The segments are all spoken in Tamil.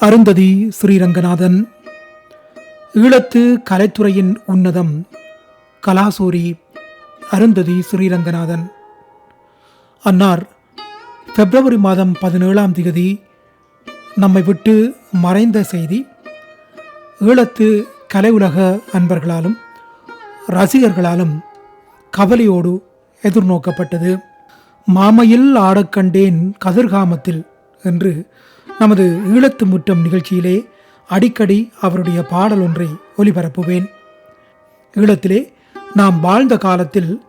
அருந்ததி ஸ்ரீரங்கநாதன். ஈழத்து கலைத்துறையின் உன்னதம் கலாசூரி அருந்ததி ஸ்ரீரங்கநாதன். அன்னார் பிப்ரவரி மாதம் பதினேழாம் திகதி நம்மை விட்டு மறைந்த செய்தி ஈழத்து கலை உலக அன்பர்களாலும் ரசிகர்களாலும் கவலையோடு எதிர்நோக்கப்பட்டது. மாமையில் ஆடக் கண்டேன் கதிர்காமத்தில் என்று நமது ஈழத்து முற்றம் நிகழ்ச்சியிலே அடிக்கடி அவருடைய பாடல் ஒன்றை ஒலிபரப்புவேன். ஈழத்திலே நாம் வாழ்ந்த காலத்தில்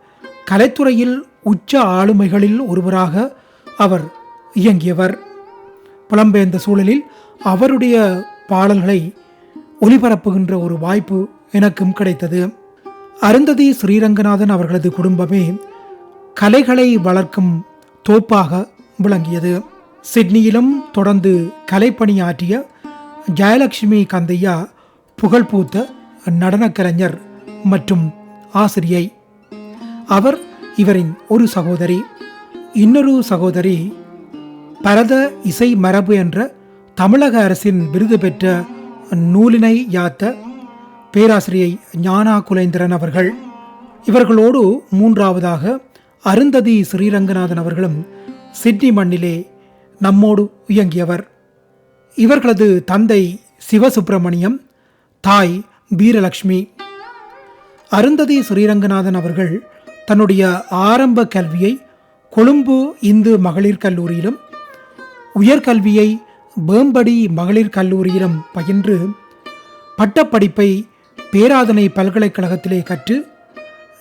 கலைத்துறையில் உச்ச ஆளுமைகளில் ஒருவராக அவர் இயங்கியவர். புலம்பெயர்ந்த சூழலில் அவருடைய பாடல்களை ஒலிபரப்புகின்ற ஒரு வாய்ப்பு எனக்கும் கிடைத்தது. அருந்ததி ஸ்ரீரங்கநாதன் அவர்களது குடும்பமே கலைகளை வளர்க்கும் தோப்பாக விளங்கியது. சிட்னியிலும் தொடர்ந்து கலைப்பணியாற்றிய ஜெயலட்சுமி கந்தையா புகழ்பூத்த நடனக்கலைஞர் மற்றும் ஆசிரியை. அவர் இவரின் ஒரு சகோதரி. இன்னொரு சகோதரி பரத இசை மரபு என்ற தமிழக அரசின் விருது பெற்ற நூலினை யாத்த பேராசிரியை ஞானா குலேந்திரன் அவர்கள். இவர்களோடு மூன்றாவதாக அருந்ததி ஸ்ரீரங்கநாதன் அவர்களும் சிட்னி மண்ணிலே நம்மோடு இயங்கியவர். இவர்களது தந்தை சிவசுப்பிரமணியம் தாய் வீரலட்சுமி அருந்ததி ஸ்ரீரங்கநாதன் அவர்கள் தன்னுடைய ஆரம்ப கல்வியை கொழும்பு இந்து மகளிர் கல்லூரியிலும் உயர்கல்வியை வேம்படி மகளிர் கல்லூரியிலும் பயின்று பட்டப்படிப்பை பேராதனை பல்கலைக்கழகத்திலே கற்று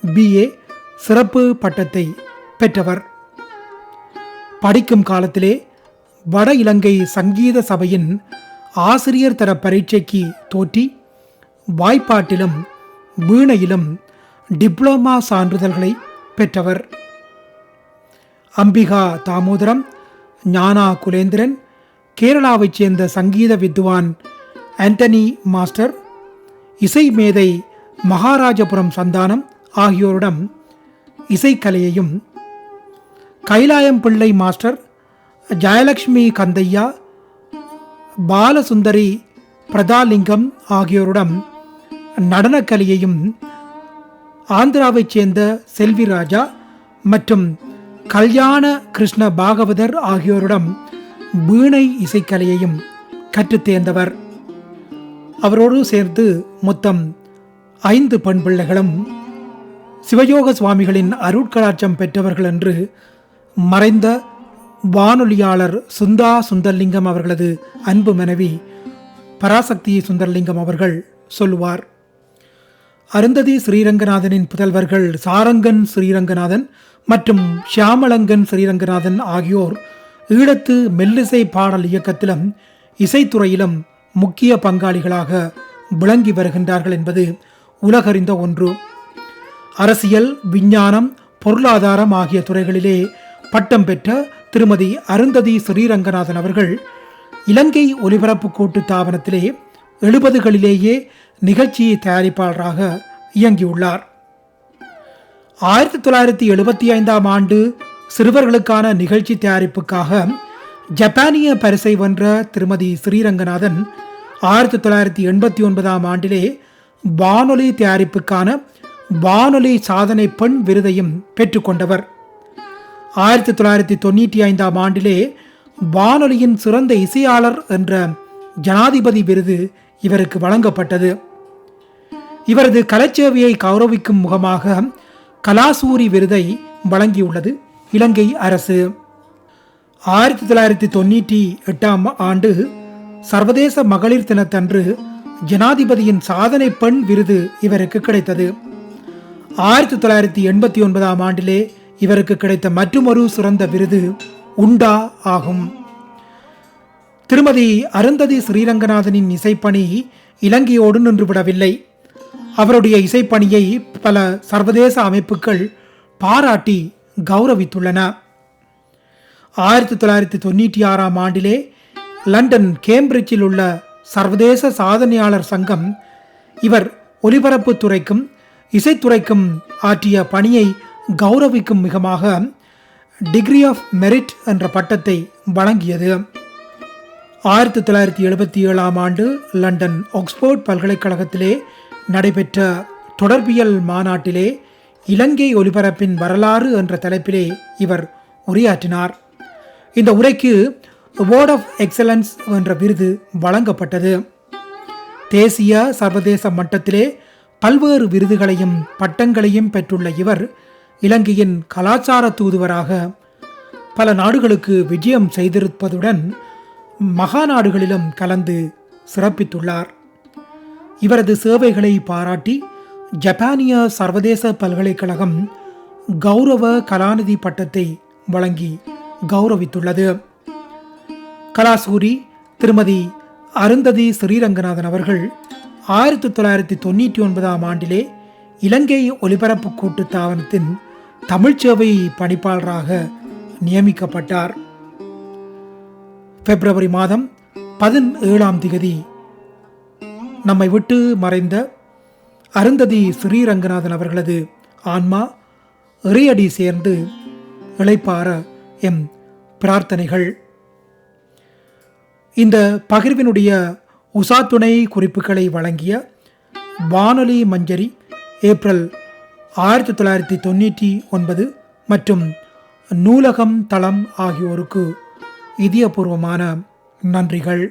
பிஏ சிறப்பு பட்டத்தை பெற்றவர். படிக்கும் காலத்திலே வட இலங்கை சங்கீத சபையின் ஆசிரியர் தர பரீட்சைக்கு தோற்றி வாய்ப்பாட்டிலும் வீணையிலும் டிப்ளோமா சான்றிதழ்களை பெற்றவர். அம்பிகா தாமோதரம் ஞானா குலேந்திரன் கேரளாவைச் சேர்ந்த சங்கீத வித்வான் ஆண்டனி மாஸ்டர் இசை மேதை மகாராஜபுரம் சந்தானம் ஆகியோரிடம் இசைக்கலையையும் கைலாயம் பிள்ளை மாஸ்டர் ஜெயலக்ஷ்மி கந்தையா பாலசுந்தரி பிரதாலிங்கம் ஆகியோருடன் நடனக்கலையையும் ஆந்திராவைச் சேர்ந்த செல்வி ராஜா மற்றும் கல்யாண கிருஷ்ண பாகவதர் ஆகியோரிடம் வீணை இசைக்கலையையும் கற்றுத்தேர்ந்தவர் அவரோடு சேர்ந்து மொத்தம் ஐந்து பெண் பிள்ளைகளும் சிவயோக சுவாமிகளின் அருட்கலாட்சம் பெற்றவர்கள் என்று மறைந்த வானொலியாளர் சுந்தா சுந்தர்லிங்கம் அவர்களது அன்பு மனைவி பராசக்தி சுந்தர்லிங்கம் அவர்கள் சொல்லுவார். அருந்ததி ஸ்ரீரங்கநாதனின் புதல்வர்கள் சாரங்கன் ஸ்ரீரங்கநாதன் மற்றும் ஷியாமலங்கன் ஸ்ரீரங்கநாதன் ஆகியோர் ஈழத்து மெல்லிசை பாடல் இயக்கத்திலும் இசைத்துறையிலும் முக்கிய பங்காளிகளாக விளங்கி வருகின்றார்கள் என்பது உலகறிந்த ஒன்று. அரசியல் விஞ்ஞானம் பொருளாதாரம் ஆகிய துறைகளிலே பட்டம் பெற்ற திருமதி அருந்ததி ஸ்ரீரங்கநாதன் அவர்கள் இலங்கை ஒலிபரப்பு கூட்டு தாபனத்திலே எழுபதுகளிலேயே நிகழ்ச்சியை தயாரிப்பாளராக இயங்கியுள்ளார். ஆயிரத்தி தொள்ளாயிரத்தி எழுபத்தி ஐந்தாம் ஆண்டு சிறுவர்களுக்கான நிகழ்ச்சி தயாரிப்புக்காக ஜப்பானிய பரிசை வென்ற திருமதி ஸ்ரீரங்கநாதன் ஆயிரத்தி தொள்ளாயிரத்தி எண்பத்தி ஒன்பதாம் ஆண்டிலே வானொலி தயாரிப்புக்கான வானொலி சாதனை பெண் விருதையும் பெற்றுக்கொண்டவர். ஆயிரத்தி தொள்ளாயிரத்தி தொண்ணூற்றி ஐந்தாம் ஆண்டிலே வானொலியின் சிறந்த இசையாளர் என்ற ஜனாதிபதி விருது இவருக்கு வழங்கப்பட்டது. இவரது கலைச்சேவையை கௌரவிக்கும் முகமாக கலாசூரி விருதை வழங்கியுள்ளது இலங்கை அரசு. ஆயிரத்தி தொள்ளாயிரத்தி தொண்ணூற்றி எட்டாம் ஆண்டு சர்வதேச மகளிர் தினத்தன்று ஜனாதிபதியின் சாதனை பெண் விருது இவருக்கு கிடைத்தது. ஆயிரத்தி தொள்ளாயிரத்தி எண்பத்தி ஒன்பதாம் ஆண்டிலே இவருக்கு கிடைத்த மற்றுமொரு சிறந்த விருது உண்டா ஆகும். திருமதி அருந்ததி ஸ்ரீரங்கநாதனின் இசைப்பணி இலங்கையோடு நின்றுவிடவில்லை. அவருடைய இசைப்பணியை பல சர்வதேச அமைப்புகள் பாராட்டி கௌரவித்துள்ளன. ஆயிரத்தி தொள்ளாயிரத்தி தொண்ணூற்றி ஆறாம் ஆண்டிலே லண்டன் கேம்பிரிட்ஜில் உள்ள சர்வதேச சாதனையாளர் சங்கம் இவர் ஒலிபரப்புத் துறைக்கும் இசைத்துறைக்கும் ஆற்றிய பணியை கௌரவிக்கும் மிகமாக டிகிரி ஆஃப் மெரிட் என்ற பட்டத்தை வழங்கியது. ஆயிரத்தி தொள்ளாயிரத்தி எழுபத்தி ஏழாம் ஆண்டு லண்டன் ஆக்ஸ்போர்ட் பல்கலைக்கழகத்திலே நடைபெற்ற தொடர்பியல் மாநாட்டிலே இலங்கை ஒலிபரப்பின் வரலாறு என்ற தலைப்பிலே இவர் உரையாற்றினார். இந்த உரைக்கு வேர்ட் ஆஃப் எக்ஸலன்ஸ் என்ற விருது வழங்கப்பட்டது. தேசிய சர்வதேச மட்டத்திலே பல்வேறு விருதுகளையும் பட்டங்களையும் பெற்றுள்ள இவர் இலங்கையின் கலாச்சார தூதுவராக பல நாடுகளுக்கு விஜயம் செய்திருப்பதுடன் மகாநாடுகளிலும் கலந்து சிறப்பித்துள்ளார். இவரது சேவைகளை பாராட்டி ஜப்பானிய சர்வதேச பல்கலைக்கழகம் கௌரவ கலாநிதி பட்டத்தை வழங்கி கௌரவித்துள்ளது. கலாசூரி திருமதி அருந்ததி ஸ்ரீரங்கநாதன் அவர்கள் ஆயிரத்தி தொள்ளாயிரத்தி தொண்ணூற்றி ஒன்பதாம் ஆண்டிலே இலங்கை ஒலிபரப்பு கூட்டுத்தாபனத்தின் தமிழ்ச்சேவை பணிப்பாளராக நியமிக்கப்பட்டார். பிப்ரவரி மாதம் பதினேழாம் திகதி நம்மை விட்டு மறைந்த அருந்ததி ஸ்ரீரங்கநாதன் அவர்களது ஆன்மா இறையடி சேர்ந்து இளைப்பார எம் பிரார்த்தனைகள். இந்த பகிர்வினுடைய உசாத்துணை குறிப்புகளை வழங்கிய வானொலி மஞ்சரி ஏப்ரல் ஆயிரத்தி தொள்ளாயிரத்தி தொண்ணூற்றி ஒன்பது மற்றும் நூலகம் தளம் ஆகியோருக்கு இதயபூர்வமான நன்றிகள்.